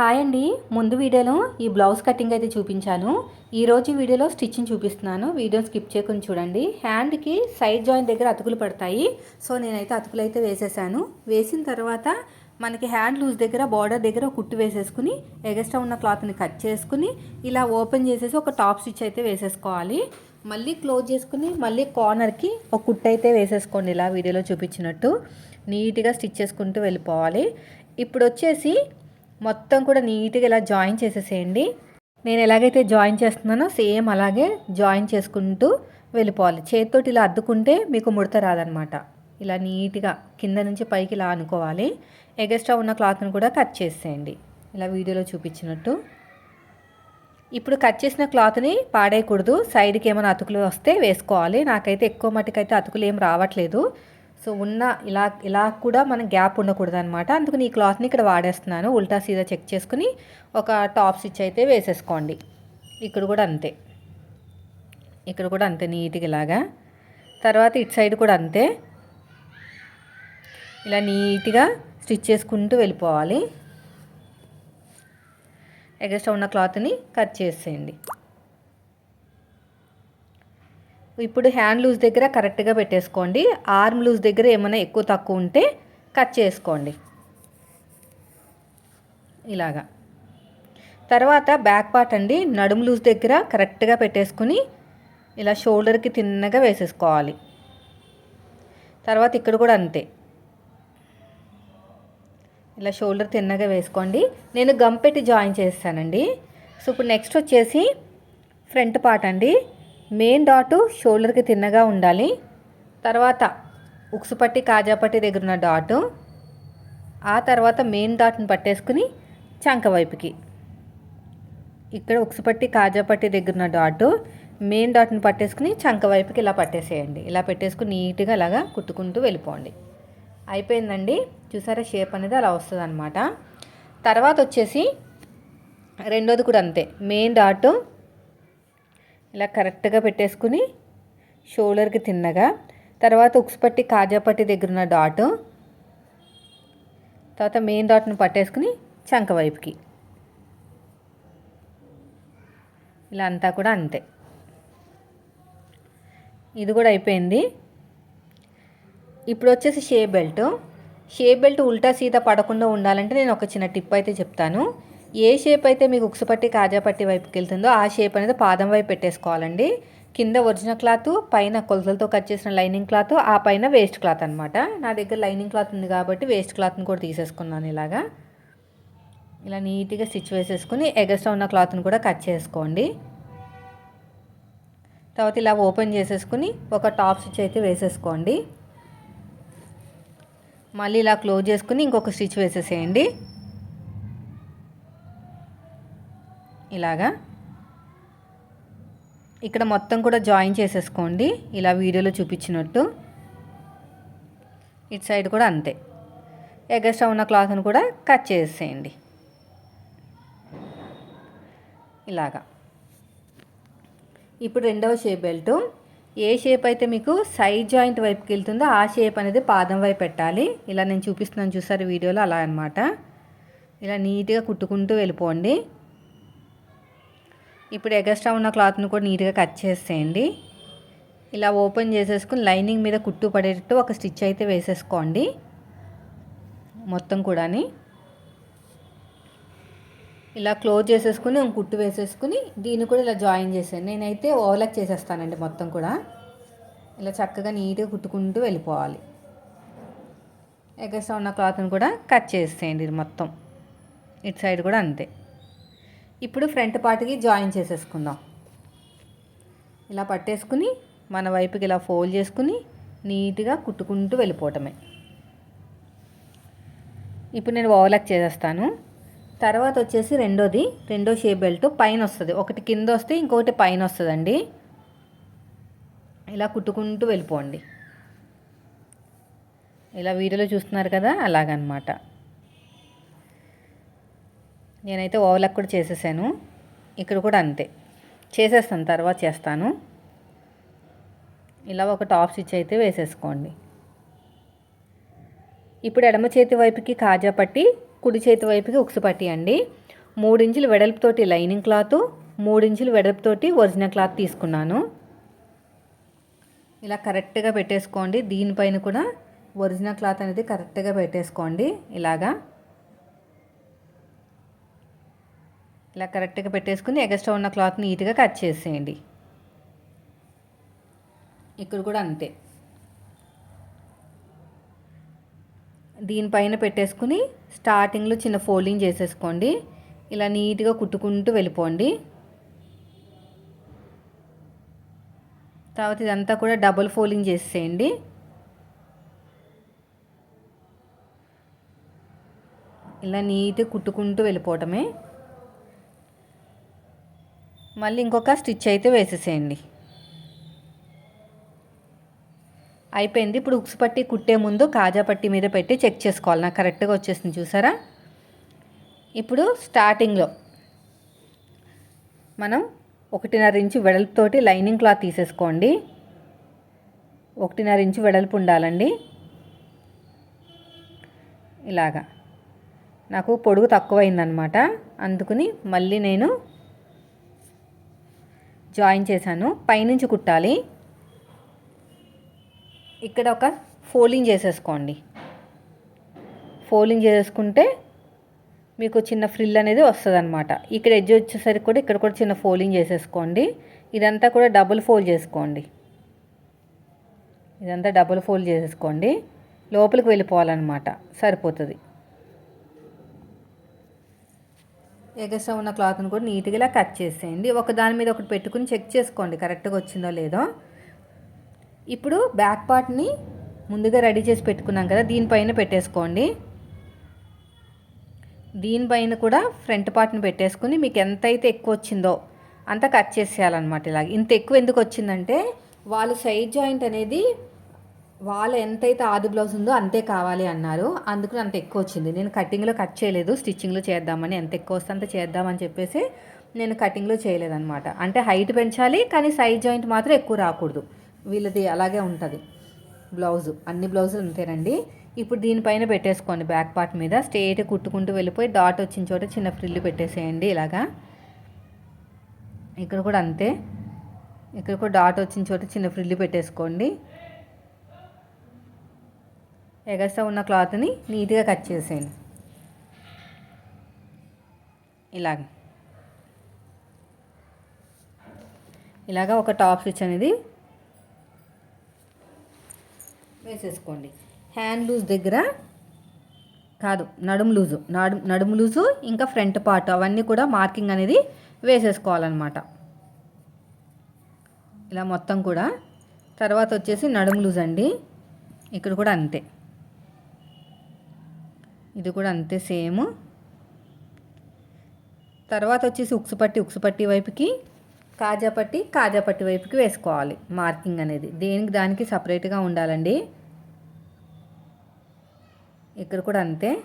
Hi అండి. ముందు వీడియోలో ఈ బ్లౌజ్ కటింగ్ అయితే చూపించాను. ఈరోజు వీడియోలో స్టిచ్చింగ్ చూపిస్తున్నాను. వీడియో స్కిప్ చేయకుండా చూడండి. హ్యాండ్కి సైడ్ జాయింట్ దగ్గర అతుకులు పడతాయి. సో నేనైతే అతుకులు అయితే వేసేసాను. వేసిన తర్వాత మనకి హ్యాండ్ లూజ్ దగ్గర బార్డర్ దగ్గర ఒక కుట్టు వేసేసుకుని ఎగస్ట్రా ఉన్న క్లాత్ని కట్ చేసుకుని ఇలా ఓపెన్ చేసేసి ఒక టాప్ స్టిచ్ అయితే వేసేసుకోవాలి. మళ్ళీ క్లోజ్ చేసుకుని మళ్ళీ కార్నర్కి ఒక కుట్టు అయితే వేసేసుకోండి. ఇలా వీడియోలో చూపించినట్టు. నీట్గా స్టిచ్ చేసుకుంటూ వెళ్ళిపోవాలి. ఇప్పుడు వచ్చేసి మొత్తం కూడా నీట్గా ఇలా జాయిన్ చేసేసేయండి. నేను ఎలాగైతే జాయిన్ చేస్తున్నానో సేమ్ అలాగే జాయిన్ చేసుకుంటూ వెళ్ళిపోవాలి. చేతితోటి ఇలా అద్దుకుంటే మీకు ముడత రాదనమాట ఇలా నీట్గా కింద నుంచి పైకి ఇలా అనుకోవాలి. ఎగస్ట్రా ఉన్న క్లాత్ని కూడా కట్ చేసేయండి. ఇలా వీడియోలో చూపించినట్టు. ఇప్పుడు కట్ చేసిన క్లాత్ని పాడేయకూడదు. సైడ్కి ఏమైనా అతుకులు వస్తే వేసుకోవాలి. నాకైతే ఎక్కువ మట్టుకైతే అతుకులు ఏం రావట్లేదు. సో ఉన్న ఇలా ఇలా కూడా మనం గ్యాప్ ఉండకూడదు అనమాట అందుకని ఈ క్లాత్ని ఇక్కడ వాడేస్తున్నాను. ఉల్టా సీదా చెక్ చేసుకుని ఒక టాప్ స్టిచ్ అయితే వేసేసుకోండి. ఇక్కడ కూడా అంతే. ఇక్కడ కూడా అంతే నీట్గా ఇలాగా. తర్వాత ఇటు సైడ్ కూడా అంతే. ఇలా నీట్గా స్టిచ్ చేసుకుంటూ వెళ్ళిపోవాలి. ఎగస్ట్రా ఉన్న క్లాత్ని కట్ చేసేయండి. ఇప్పుడు హ్యాండ్ లూజ్ దగ్గర కరెక్ట్గా పెట్టేసుకోండి. ఆర్మ్ లూజ్ దగ్గర ఏమైనా ఎక్కువ తక్కువ ఉంటే కట్ చేసుకోండి. ఇలాగా. తర్వాత బ్యాక్ పార్ట్ అండి నడుము లూజ్ దగ్గర కరెక్ట్గా పెట్టేసుకుని ఇలా షోల్డర్కి తిన్నగా వేసేసుకోవాలి. తర్వాత ఇక్కడ కూడా అంతే. ఇలా షోల్డర్ తిన్నగా వేసుకోండి. నేను గమ్ పెట్టి జాయిన్ చేస్తానండి. సో ఇప్పుడు నెక్స్ట్ వచ్చేసి ఫ్రంట్ పార్ట్ అండి. మెయిన్ డాటు షోల్డర్కి తిన్నగా ఉండాలి. తర్వాత ఉక్సుపట్టి కాజాపట్టి దగ్గర ఉన్న డాటు. ఆ తర్వాత మెయిన్ డాట్ని పట్టేసుకుని చంక వైపుకి. ఇక్కడ ఉక్సుపట్టి కాజాపట్టి దగ్గర ఉన్న డాటు మెయిన్ డాట్ని పట్టేసుకుని చంక వైపుకి ఇలా పట్టేసేయండి. ఇలా పెట్టేసుకుని నీట్గా అలాగా కుట్టుకుంటూ వెళ్ళిపోండి. అయిపోయిందండి. చూసారా? షేప్ అనేది అలా వస్తుంది అనమాట తర్వాత వచ్చేసి రెండోది కూడా అంతే. మెయిన్ డాటు ఇలా కరెక్ట్గా పెట్టేసుకుని షోల్డర్కి తిన్నగా తర్వాత ఉక్సుపట్టి కాజాపట్టి దగ్గర ఉన్న డాటు తర్వాత మెయిన్ డాట్ను పట్టేసుకుని చంక వైపుకి. ఇలా అంతా కూడా అంతే. ఇది కూడా అయిపోయింది. ఇప్పుడు వచ్చేసి షే బెల్ట్. షే బెల్ట్ ఉల్టా సీత పడకుండా ఉండాలంటే నేను ఒక చిన్న టిప్ అయితే చెప్తాను. ఏ షేప్ అయితే మీకు ఉక్సుపట్టి కాజాపట్టి వైపుకి వెళ్తుందో ఆ షేప్ అనేది పాదం వైపు పెట్టేసుకోవాలండి. కింద ఒరిజినల్ క్లాత్ పైన కొలతలతో కట్ చేసిన లైనింగ్ క్లాత్ ఆ పైన వేస్ట్ క్లాత్ అనమాట నా దగ్గర లైనింగ్ క్లాత్ ఉంది కాబట్టి వేస్ట్ క్లాత్ని కూడా తీసేసుకున్నాను ఇలాగా. ఇలా నీట్గా స్టిచ్ వేసేసుకుని ఎగస్ట్రా ఉన్న క్లాత్ని కూడా కట్ చేసుకోండి. తర్వాత ఇలా ఓపెన్ చేసేసుకుని ఒక టాప్ స్టిచ్ అయితే వేసేసుకోండి. మళ్ళీ ఇలా క్లోజ్ చేసుకుని ఇంకొక స్టిచ్ వేసేసేయండి. ఇలాగా. ఇక్కడ మొత్తం కూడా జాయిన్ చేసేసుకోండి. ఇలా వీడియోలో చూపించినట్టు. ఇటు సైడ్ కూడా అంతే. ఎగస్ట్రా ఉన్న క్లాత్ని కూడా కట్ చేసేయండి. ఇలాగా. ఇప్పుడు రెండవ షేప్ బెల్ట్. ఏ షేప్ అయితే మీకు సైడ్ జాయింట్ వైపుకి వెళ్తుందో ఆ షేప్ అనేది పాదం వైపు పెట్టాలి. ఇలా నేను చూపిస్తున్నాను చూసారు వీడియోలో అలా అనమాట ఇలా నీట్గా కుట్టుకుంటూ వెళ్ళిపోండి. ఇప్పుడు ఎగస్ట్రా ఉన్న క్లాత్ను కూడా నీట్గా కట్ చేసేయండి. ఇలా ఓపెన్ చేసేసుకుని లైనింగ్ మీద కుట్టు పడేటట్టు ఒక స్టిచ్ అయితే వేసేసుకోండి. మొత్తం కూడాని. ఇలా క్లోజ్ చేసేసుకుని ఒక కుట్టు వేసేసుకుని దీన్ని కూడా ఇలా జాయిన్ చేసాను నేనైతే ఓవర్లాక్ చేసేస్తానండి మొత్తం కూడా. ఇలా చక్కగా నీట్గా కుట్టుకుంటూ వెళ్ళిపోవాలి. ఎగస్ట్రా ఉన్న క్లాత్ని కూడా కట్ చేసేయండి ఇది మొత్తం. ఇటు సైడ్ కూడా అంతే. ఇప్పుడు ఫ్రంట్ పార్ట్కి జాయిన్ చేసేసుకుందాం. ఇలా పట్టేసుకుని మన వైపుకి ఇలా ఫోల్డ్ చేసుకుని నీట్గా కుట్టుకుంటూ వెళ్ళిపోవటమే. ఇప్పుడు నేను ఓవర్లాక్ చేసేస్తాను. తర్వాత వచ్చేసి రెండోది రెండో షేప్ బెల్ట్ పైన వస్తుంది. ఒకటి కింద వస్తే ఇంకొకటి పైన వస్తుందండి. ఇలా కుట్టుకుంటూ వెళ్ళిపోండి. ఇలా వీడియోలో చూస్తున్నారు కదా అలాగనమాట. నేనైతే ఓవర్లాక్ కూడా చేసేసాను. ఇక్కడ కూడా అంతే. చేసేస్తాను తర్వాత చేస్తాను. ఇలా ఒక టాప్ స్టిచ్ అయితే వేసేసుకోండి. ఇప్పుడు ఎడమ చేతి వైపుకి కాజా పట్టి కుడి చేతి వైపుకి ఉక్సు పట్టి అండి. మూడించులు వెడల్పుతోటి లైనింగ్ క్లాత్ మూడించులు వెడల్పుతోటి ఒరిజినల్ క్లాత్ తీసుకున్నాను. ఇలా కరెక్ట్గా పెట్టేసుకోండి. దీనిపైన కూడా ఒరిజినల్ క్లాత్ అనేది కరెక్ట్గా పెట్టేసుకోండి. ఇలాగా. ఇలా కరెక్ట్గా పెట్టేసుకుని ఎగస్ట్రా ఉన్న క్లాత్ నీట్గా కట్ చేసేయండి. ఇక్కడ కూడా అంతే. దీనిపైన పెట్టేసుకుని స్టార్టింగ్లో చిన్న ఫోల్డింగ్ చేసేసుకోండి. ఇలా నీట్గా కుట్టుకుంటూ వెళ్ళిపోండి. తర్వాత ఇదంతా కూడా డబుల్ ఫోల్డింగ్ చేసేయండి ఇలా నీట్గా కుట్టుకుంటూ వెళ్ళిపోవటమే. మళ్ళీ ఇంకొక స్టిచ్ అయితే వేసేసేయండి. అయిపోయింది. ఇప్పుడు ఉక్స్ పట్టి కుట్టే ముందు కాజా పట్టి మీద పెట్టి చెక్ చేసుకోవాలి. నాకు కరెక్ట్గా వచ్చేసింది చూసారా? ఇప్పుడు స్టార్టింగ్లో మనం ఒకటిన్నర ఇంచు వెడల్పుతోటి లైనింగ్ క్లాత్ తీసేసుకోండి. ఒకటిన్నర ఇంచు వెడల్పు ఉండాలండి. ఇలాగా. నాకు పొడుగు తక్కువైందనమాట అందుకుని మళ్ళీ నేను జాయిన్ చేశాను. పైనుంచి కుట్టాలి. ఇక్కడ ఒక ఫోల్డింగ్ చేసేసుకోండి. ఫోల్డింగ్ చేసుకుంటే మీకు చిన్న ఫ్రిల్ అనేది వస్తుంది అనమాట ఇక్కడ ఎడ్జ్ వచ్చేసరికి కూడా ఇక్కడ కూడా చిన్న ఫోల్డింగ్ చేసేసుకోండి. ఇదంతా కూడా డబుల్ ఫోల్డ్ చేసుకోండి. ఇదంతా డబుల్ ఫోల్డ్ చేసేసుకోండి. లోపలికి వెళ్ళిపోవాలన్నమాట. సరిపోతుంది. ఎగస్ట్రా ఉన్న క్లాత్ని కూడా నీట్గా ఇలా కట్ చేసేయండి. ఒక దాని మీద ఒకటి పెట్టుకుని చెక్ చేసుకోండి కరెక్ట్గా వచ్చిందో లేదో. ఇప్పుడు బ్యాక్ పార్ట్ని ముందుగా రెడీ చేసి పెట్టుకున్నాం కదా దీనిపైన పెట్టేసుకోండి. దీనిపైన కూడా ఫ్రంట్ పార్ట్ని పెట్టేసుకుని మీకు ఎంత అయితే ఎక్కువ వచ్చిందో అంత కట్ చేసేయాలన్నమాట ఇలాగ. ఇంత ఎక్కువ ఎందుకు వచ్చిందంటే వాళ్ళు సైడ్ జాయింట్ అనేది వాళ్ళు ఎంతైతే ఆది బ్లౌజ్ ఉందో అంతే కావాలి అన్నారు. అందుకు అంత ఎక్కువ వచ్చింది. నేను కటింగ్లో కట్ చేయలేదు. స్టిచ్చింగ్లో చేద్దామని ఎంత ఎక్కువ వస్తే అంత చేద్దామని చెప్పేసి నేను కటింగ్లో చేయలేదన్నమాట. అంటే హైట్ పెంచాలి కానీ సైడ్ జాయింట్ మాత్రం ఎక్కువ రాకూడదు. వీళ్ళది అలాగే ఉంటుంది. బ్లౌజు అన్ని బ్లౌజులు అంతేనండి. ఇప్పుడు దీనిపైన పెట్టేసుకోండి బ్యాక్ పార్ట్ మీద. స్ట్రేట్ కుట్టుకుంటూ వెళ్ళిపోయి డాట్ వచ్చిన చోట చిన్న ఫ్రిల్లు పెట్టేసేయండి ఇలాగా. ఇక్కడ కూడా అంతే. ఇక్కడ కూడా డాట్ వచ్చిన చోట చిన్న ఫ్రిల్లు పెట్టేసుకోండి. ఎగస్ట్రా ఉన్న క్లాత్ని నీట్గా కట్ చేసేయండి. ఇలాగ. ఇలాగా ఒక టాప్ స్టిచ్ అనేది వేసేసుకోండి. హ్యాండ్ లూజ్ దగ్గర కాదు నడుము లూజు నడు నడుము లూజు ఇంకా ఫ్రంట్ పార్ట్ అవన్నీ కూడా మార్కింగ్ అనేది వేసేసుకోవాలన్నమాట. ఇలా మొత్తం కూడా. తర్వాత వచ్చేసి నడుము లూజ్ అండి. ఇక్కడ కూడా అంతే. ఇది కూడా అంతే సేమ్. తర్వాత వచ్చేసి ఉక్సు పట్టి ఉక్సు పట్టి వైపుకి కాజా పట్టి కాజా పట్టి వైపుకి వేసుకోవాలి మార్కింగ్ అనేది. దేనికి దానికి సపరేట్గా ఉండాలండి. ఇక్కడ కూడా అంతే.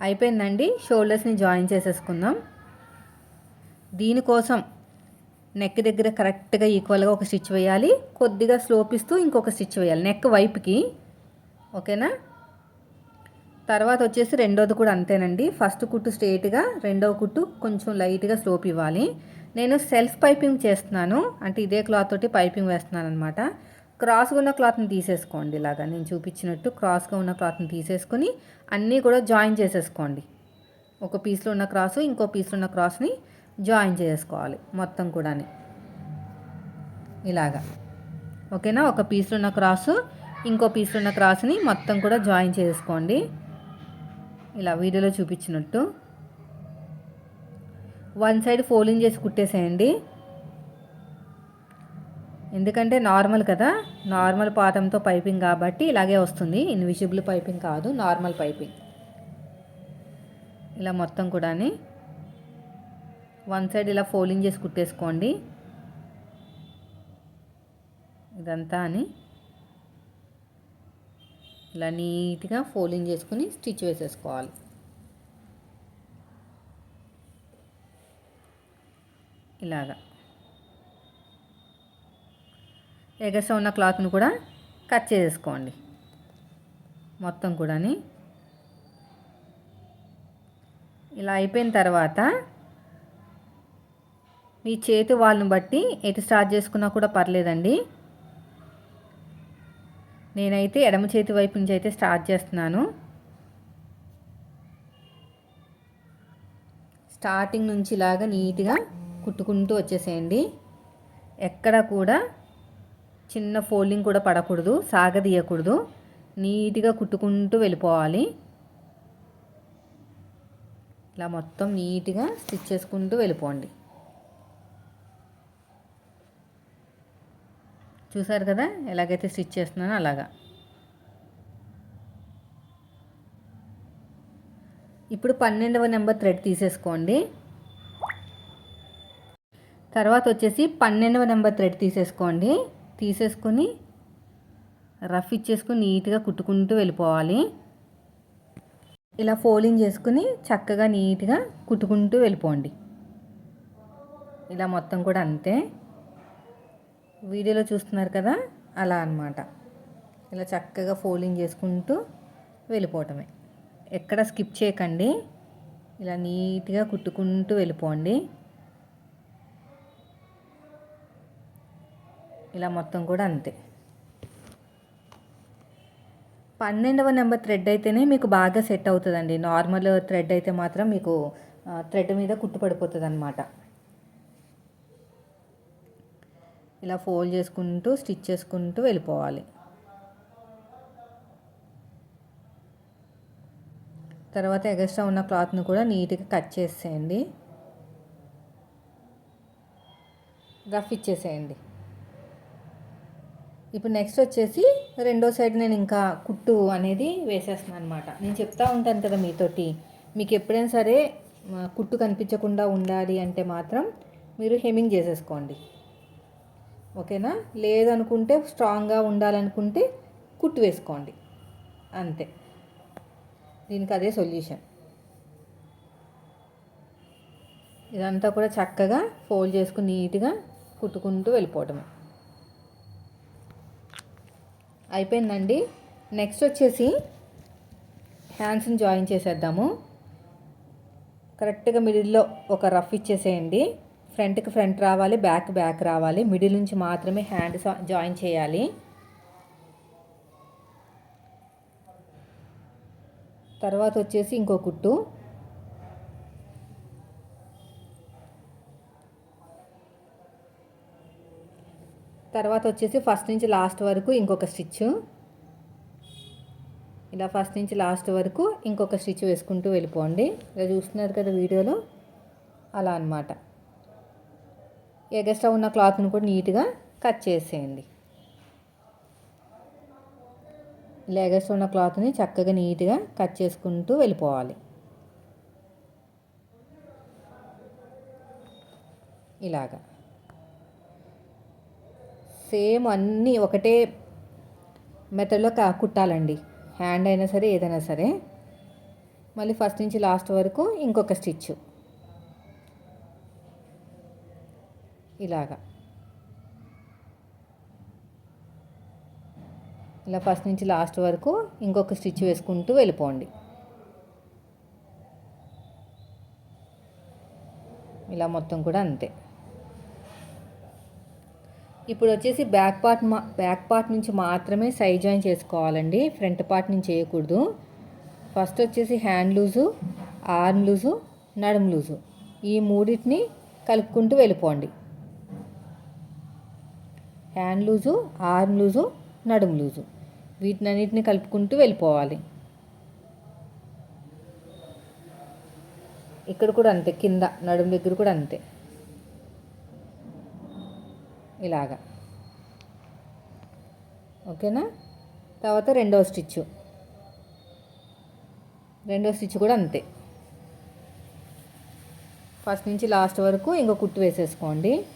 అయిపోయిందండి. షోల్డర్స్ని జాయిన్ చేసేసుకుందాం. దీనికోసం నెక్ దగ్గర కరెక్ట్గా ఈక్వల్గా ఒక స్టిచ్ వేయాలి. కొద్దిగా స్లోప్ ఇస్తూ ఇంకొక స్టిచ్ వేయాలి. నెక్ వైపుకి ఓకేనా? తర్వాత వచ్చేసి రెండోది కూడా అంతేనండి. ఫస్ట్ కుట్టు స్ట్రేట్గా రెండవ కుట్టు కొంచెం లైట్గా స్లోప్ ఇవ్వాలి. నేను సెల్ఫ్ పైపింగ్ చేస్తున్నాను. అంటే ఇదే క్లాత్ తోటి పైపింగ్ వేస్తున్నాను అనమాట క్రాస్గా ఉన్న క్లాత్ని తీసేసుకోండి ఇలాగా. నేను చూపించినట్టు క్రాస్గా ఉన్న క్లాత్ని తీసేసుకొని అన్నీ కూడా జాయిన్ చేసేసుకోండి. ఒక పీస్లో ఉన్న క్రాసు ఇంకో పీస్లో ఉన్న క్రాస్ని జాయిన్ చేసుకోవాలి మొత్తం కూడా ఇలాగా. ఓకేనా? ఒక పీస్లో ఉన్న క్రాసు ఇంకో పీస్లో ఉన్న క్రాస్ని మొత్తం కూడా జాయిన్ చేసుకోండి. ఇలా వీడియోలో చూపించినట్టు. వన్ సైడ్ ఫోల్డింగ్ చేసి కుట్టేసేయండి. ఎందుకంటే నార్మల్ కదా. నార్మల్ పాతంతో పైపింగ్ కాబట్టి ఇలాగే వస్తుంది. ఇన్విజిబుల్ పైపింగ్ కాదు నార్మల్ పైపింగ్ ఇలా మొత్తం కూడా వన్ సైడ్ ఇలా ఫోల్డింగ్ చేసి కుట్టేసుకోండి. ఇదంతా అని. ఇలా నీట్గా ఫోల్డింగ్ చేసుకుని స్టిచ్ వేసేసుకోవాలి. ఇలాగా. ఎగస ఉన్న క్లాత్ని కూడా కట్ చేసేసుకోండి. మొత్తం కూడాని. ఇలా అయిపోయిన తర్వాత మీ చేతి వాళ్ళని బట్టి ఎటు స్టార్ట్ చేసుకున్నా కూడా పర్లేదండి. నేనైతే ఎడమ చేతి వైపు నుంచి అయితే స్టార్ట్ చేస్తున్నాను. స్టార్టింగ్ నుంచి ఇలాగా నీట్గా కుట్టుకుంటూ వచ్చేసేయండి. ఎక్కడ కూడా చిన్న ఫోల్డింగ్ కూడా పడకూడదు సాగదీయకూడదు. నీట్గా కుట్టుకుంటూ వెళ్ళిపోవాలి. ఇలా మొత్తం నీట్గా స్టిచ్ చేసుకుంటూ వెళ్ళిపోండి. చూసారు కదా? ఎలాగైతే స్టిచ్ చేస్తున్నానో అలాగా. ఇప్పుడు పన్నెండవ నెంబర్ థ్రెడ్ తీసేసుకోండి. తర్వాత వచ్చేసి పన్నెండవ నెంబర్ థ్రెడ్ తీసేసుకోండి. తీసేసుకొని రఫ్ ఇచ్చేసుకుని నీట్గా కుట్టుకుంటూ వెళ్ళిపోవాలి. ఇలా ఫోలింగ్ చేసుకుని చక్కగా నీట్గా కుట్టుకుంటూ వెళ్ళిపోండి. ఇలా మొత్తం కూడా అంతే. వీడియోలో చూస్తున్నారు కదా? అలా అనమాట ఇలా చక్కగా ఫోల్డింగ్ చేసుకుంటూ వెళ్ళిపోవటమే. ఎక్కడ స్కిప్ చేయకండి. ఇలా నీట్గా కుట్టుకుంటూ వెళ్ళిపోండి. ఇలా మొత్తం కూడా అంతే. పన్నెండవ నెంబర్ థ్రెడ్ అయితేనే మీకు బాగా సెట్ అవుతుందండి. నార్మల్ థ్రెడ్ అయితే మాత్రం మీకు థ్రెడ్ మీద కుట్టు పడిపోతుంది అనమాట ఇలా ఫోల్డ్ చేసుకుంటూ స్టిచ్ చేసుకుంటూ వెళ్ళిపోవాలి. తర్వాత ఎగస్ట్రా ఉన్న క్లాత్ను కూడా నీట్గా కట్ చేసేయండి. రఫ్ ఇచ్చేసేయండి. ఇప్పుడు నెక్స్ట్ వచ్చేసి రెండో సైడ్ నేను ఇంకా కుట్టు అనేది వేసేస్తున్నాను అనమాట నేను చెప్తా ఉంటాను కదా మీతోటి మీకు ఎప్పుడైనా సరే కుట్టు కనిపించకుండా ఉండాలి అంటే మాత్రం మీరు హెమింగ్ చేసేసుకోండి. ఓకేనా? లేదనుకుంటే స్ట్రాంగ్గా ఉండాలనుకుంటే కుట్టు వేసుకోండి. అంతే. దీనికి అదే సొల్యూషన్. ఇదంతా కూడా చక్కగా ఫోల్డ్ చేసుకుని నీట్గా కుట్టుకుంటూ వెళ్ళిపోవటమే అయిపోయిందండి. నెక్స్ట్ వచ్చేసి హ్యాండ్స్ని జాయిన్ చేసేద్దాము. కరెక్ట్గా మిడిల్లో ఒక రఫ్ ఇచ్చేసేయండి. ఫ్రంట్కి ఫ్రంట్ రావాలి బ్యాక్ బ్యాక్ రావాలి. మిడిల్ నుంచి మాత్రమే హ్యాండ్ జాయిన్ చేయాలి. తర్వాత వచ్చేసి ఇంకో కుట్టు. తర్వాత వచ్చేసి ఫస్ట్ నుంచి లాస్ట్ వరకు ఇంకొక స్టిచ్. ఇలా ఫస్ట్ నుంచి లాస్ట్ వరకు ఇంకొక స్టిచ్ వేసుకుంటూ వెళ్ళిపోండి. ఇలా చూస్తున్నారు కదా వీడియోలో? అలా అనమాట ఎగస్ట్రా ఉన్న క్లాత్ని కూడా నీట్గా కట్ చేసేయండి. ఇలా ఎగస్ట్రా ఉన్న క్లాత్ని చక్కగా నీట్గా కట్ చేసుకుంటూ వెళ్ళిపోవాలి. ఇలాగా. సేమ్ అన్నీ ఒకటే మెథడ్లో కుట్టాలండి. హ్యాండ్ అయినా సరే ఏదైనా సరే. మళ్ళీ ఫస్ట్ నుంచి లాస్ట్ వరకు ఇంకొక స్టిచ్ ఇలాగా. ఇలా ఫస్ట్ నుంచి లాస్ట్ వరకు ఇంకొక స్టిచ్ వేసుకుంటూ వెళ్ళిపోండి. ఇలా మొత్తం కూడా అంతే. ఇప్పుడు వచ్చేసి బ్యాక్ పార్ట్ మా బ్యాక్ పార్ట్ నుంచి మాత్రమే సైడ్ జాయిన్ చేసుకోవాలండి. ఫ్రంట్ పార్ట్ నుంచి చేయకూడదు ఫస్ట్ వచ్చేసి హ్యాండ్ లూజు ఆర్మ్ లూజు నడుము లూజు ఈ మూడింటిని కలుపుకుంటూ వెళ్ళిపోండి. హ్యాండ్ లూజు ఆర్మ్ లూజు నడుము లూజు. వీటినన్నిటిని కలుపుకుంటూ వెళ్ళిపోవాలి. ఇక్కడ కూడా అంతే కింద నడుము దగ్గర కూడా అంతే. ఇలాగా. ఓకేనా? తర్వాత రెండవ స్టిచ్ రెండవ స్టిచ్ కూడా అంతే. ఫస్ట్ నుంచి లాస్ట్ వరకు ఇంకో కుట్టు వేసేసుకోండి.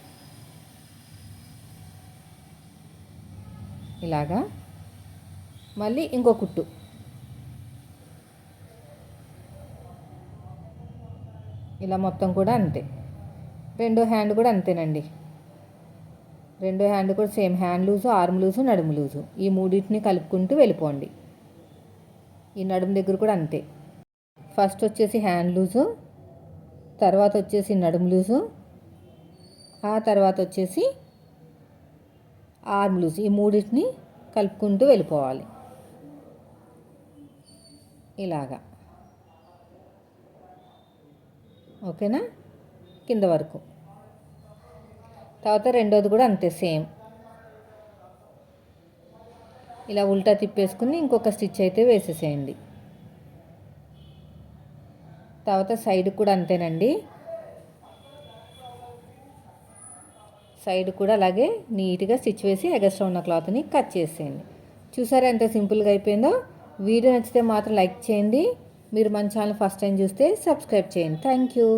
ఇలాగా. మళ్ళీ ఇంకో కుట్టు. ఇలా మొత్తం కూడా అంతే. రెండో హ్యాండ్ కూడా అంతేనండి. రెండో హ్యాండ్ కూడా same hand loose arm loose నడుము లూజు. ఈ మూడింటిని కలుపుకుంటూ వెళ్ళిపోండి. ఈ నడుము దగ్గర కూడా అంతే. ఫస్ట్ వచ్చేసి హ్యాండ్ లూజు తర్వాత వచ్చేసి నడుము లూజు ఆ తర్వాత వచ్చేసి ఆర్మ్ లూజ్ ఈ మూడింటిని కలుపుకుంటూ వెళ్ళిపోవాలి. ఇలాగా. ఓకేనా? కింద వరకు. తర్వాత రెండోది కూడా అంతే సేమ్. ఇలా ఉల్టా తిప్పేసుకుని ఇంకొక స్టిచ్ అయితే వేసేసేయండి. తర్వాత సైడ్ కూడా అంతేనండి. సైడ్ కూడా అలాగే నీట్గా స్టిచ్ వేసి ఎగస్ట్రా ఉన్న క్లాత్ని కట్ చేసేయండి. చూసారా ఎంత సింపుల్గా అయిపోయిందో? వీడియో నచ్చితే మాత్రం లైక్ చేయండి. మీరు మన ఛానల్ ఫస్ట్ టైం చూస్తే సబ్స్క్రైబ్ చేయండి. Thank you.